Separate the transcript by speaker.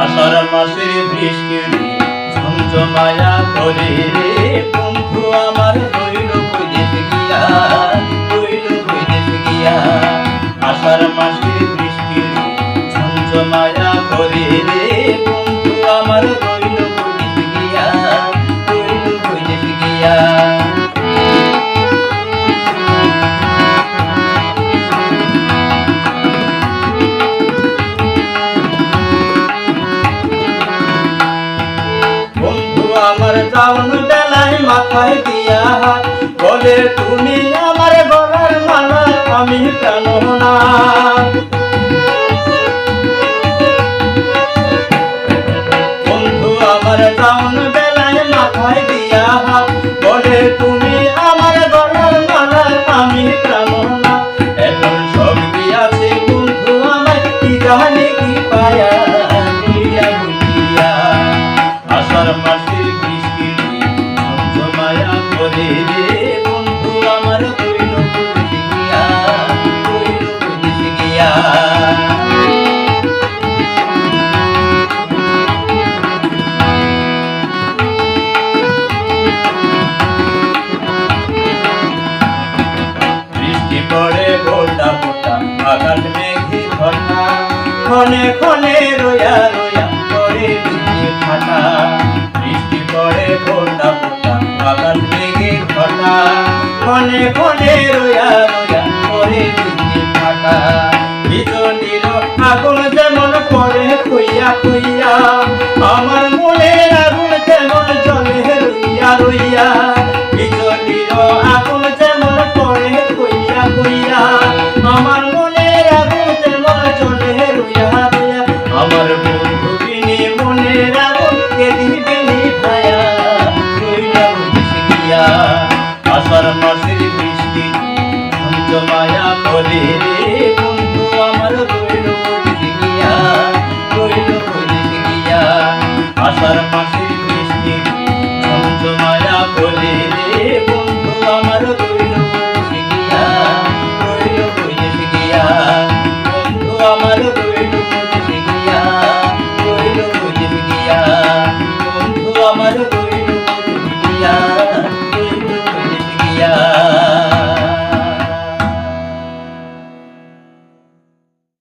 Speaker 1: আষাঢ় মাসের বৃষ্টি ঝমঝমায়া করে রে, বন্ধু আমার রইল বিদেশ গিয়া রইল বিদেশ গিয়া। আষাঢ় মাসের বৃষ্টি ঝমঝমায়া করে রে যাওন বেলায় মাথায় দিয়া বলে তুমি আমার গলার মালা আমি প্রাণ না? গোটা ফোটা আকাশ মেঘে ঘটা ক্ষণে ক্ষণে রোয়া রোয়া করে ফাটা বৃষ্টি পড়ে গোটা ক্ষণে ক্ষণে রোয়া রোয়া করে বৃষ্টি ফাটা। বলি রে